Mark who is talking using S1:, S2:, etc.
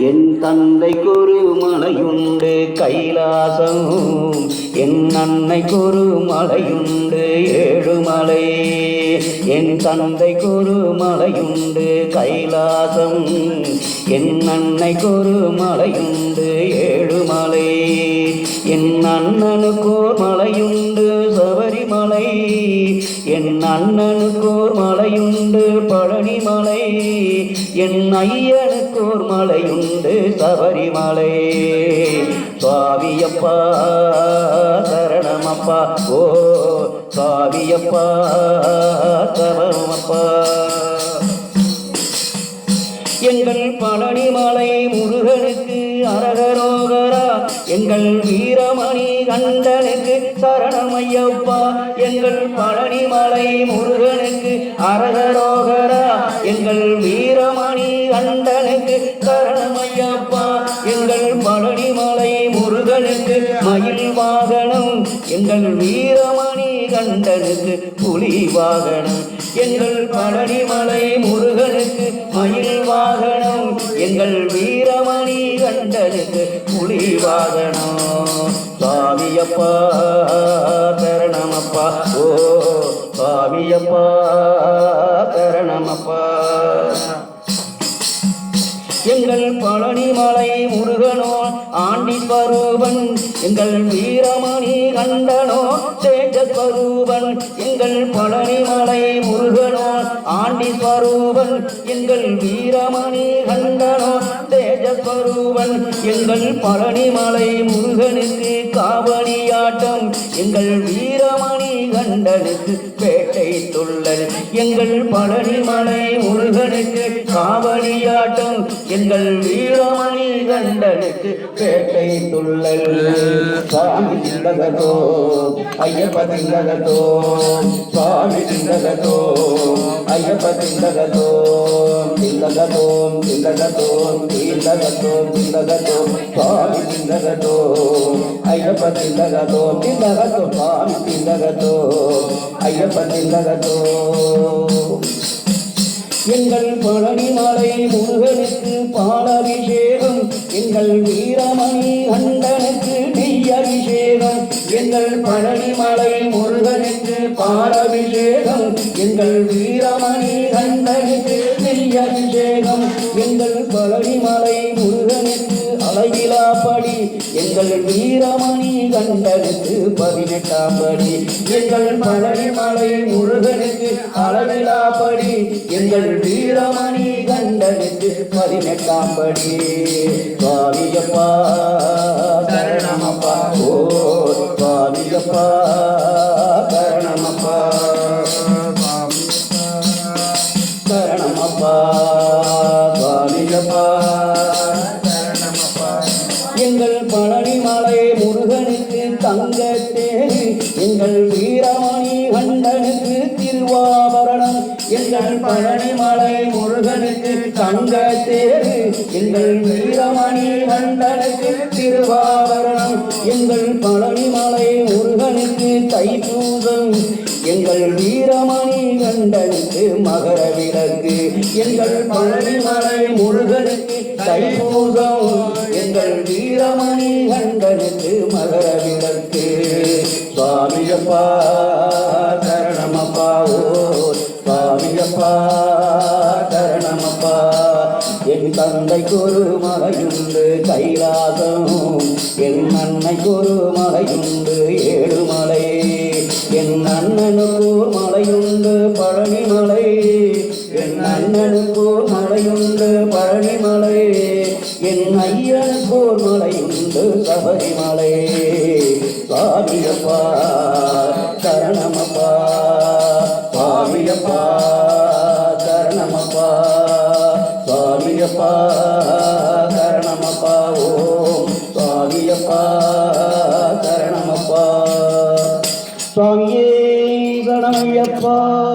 S1: என் தந்தைக்கொரு மலையுண்டு கைலாசம் என் அன்னைக்கொரு மலையுண்டு ஏழுமலை. என் தந்தைக்கொரு மலையுண்டு கைலாசம் என் அன்னைக்கொரு மலையுண்டு ஏழுமலை. என் அண்ணனுக்கோர் மலையுண்டு மலை. என் அண்ணனுக்கோர் மலையுண்டு பழனிமலை. என் ஐயனுக்கோர் மலையுண்டு சபரிமலை. சுவாமியப்பா சரணமப்பா. ஓ சுவாமியப்பா சரணமப்பா. எங்கள் பழனிமலை முருகனுக்கு அரகரோகரா எங்கள் வீரமணி கண்டனுக்கு சரணமையப்பா எங்கள் பழனிமலை முருகனுக்கு அரகரோகரா எங்கள் வீரமணி கண்டனுக்கு சரணமையப்பா எங்கள் பழனிமலை முருகனுக்கு மயில் வாகனம் எங்கள் வீரமணி கண்டனுக்கு புலி வாகனம் எங்கள் பழனி மலை முருகன் எங்கள் வீரமணி கண்டனுக்கு புலி வாகனம் சுவாமியப்பா தரணமப்பா ஓ சுவாமியப்பா தரணமப்பா எங்கள் பழனிமலை முருகனோ ஆண்டி ஸ்வரூபன் எங்கள் வீரமணி கண்டனோ தேஜஸ்வரூபன் எங்கள் பழனிமலை முருகனோ ஆண்டி ஸ்வரூபன் எங்கள் வீரமணி கண்டனோ தேஜஸ்வரூபன் எங்கள் பழனிமலை முருகனுக்கு காவடியாட்டம் எங்கள் வீரமணி கண்டனுக்கு பேட்டை துள்ளல் எங்கள் பழனிமலை முருகனுக்கு காவடியாட்டம் எங்கள் வீரமணி கண்டனுக்கு பேட்டை துள்ளல் சுவாமி திண்டகதோ ஐயப்ப திண்டகதோ சுவாமி திண்டகதோ ஐயப்ப திண்டகதோ திண்டகதோ திண்டகதோ திண்டகதோ திண்டகதோ சுவாமி திண்டகதோ ஐயப்ப திண்டகதோ திண்டகதோ எங்கள் பழனி மலை முருகனுக்கு பாலாபிஷேகம் எங்கள் வீரமணி அண்டனுக்கு நெய்யபிஷேகம் எங்கள் பழனி மலை முருகனுக்கு பாலாபிஷேகம் எங்கள் வீரமணி அண்டனுக்கு நெய் அபிஷேகம் எங்கள் பழனிமலை முருகனுக்கு அழகிலா படி. எங்கள் வீரமணி கண்டனுக்கு பதினெட்டாம் படி. எங்கள் பழனிமலை முருகனுக்கு அழகிலா படி. எங்கள் வீரமணி கண்டனுக்கு பதினெட்டாம் படி. சுவாமியப்பா சரணமப்பா ஓ சுவாமியப்பா சுவாமியப்பா எங்கள் பழனிமலை முருகனுக்கு தங்க எங்கள் வீரமணி கண்டனுக்கு திருவாபரணம். எங்கள் பழனி மலை முருகனுக்கு தங்க எங்கள் வீரமணி கண்டனுக்கு திருவாபரணம். எங்கள் பழனி மலை முருகனுக்கு தைப்பூதம் எங்கள் வீரமணி கண்டனுக்கு மகர விளக்கு. எங்கள் பழனிமலை முருகனுக்கு தைப்பூசம் எங்கள் வீரமணி கண்டனுக்கு மகர விளக்கு. சுவாமியப்பா தரணமப்பா ஓ சுவாமியப்பா தரணமப்பா என் தந்தைக்கு ஒரு மலையுண்டு கைலாசம். என் அன்னைக்கு ஒரு மலையுண்டு ஏழு அண்ணனுக்கு மலையுண்டு பழனி மலை. என் அண்ணனுக்கு மலையுண்டு பழனி மலை. என் ஐயனுக்கு மலையுண்டு சபரிமலை சாமியப்பா Bye.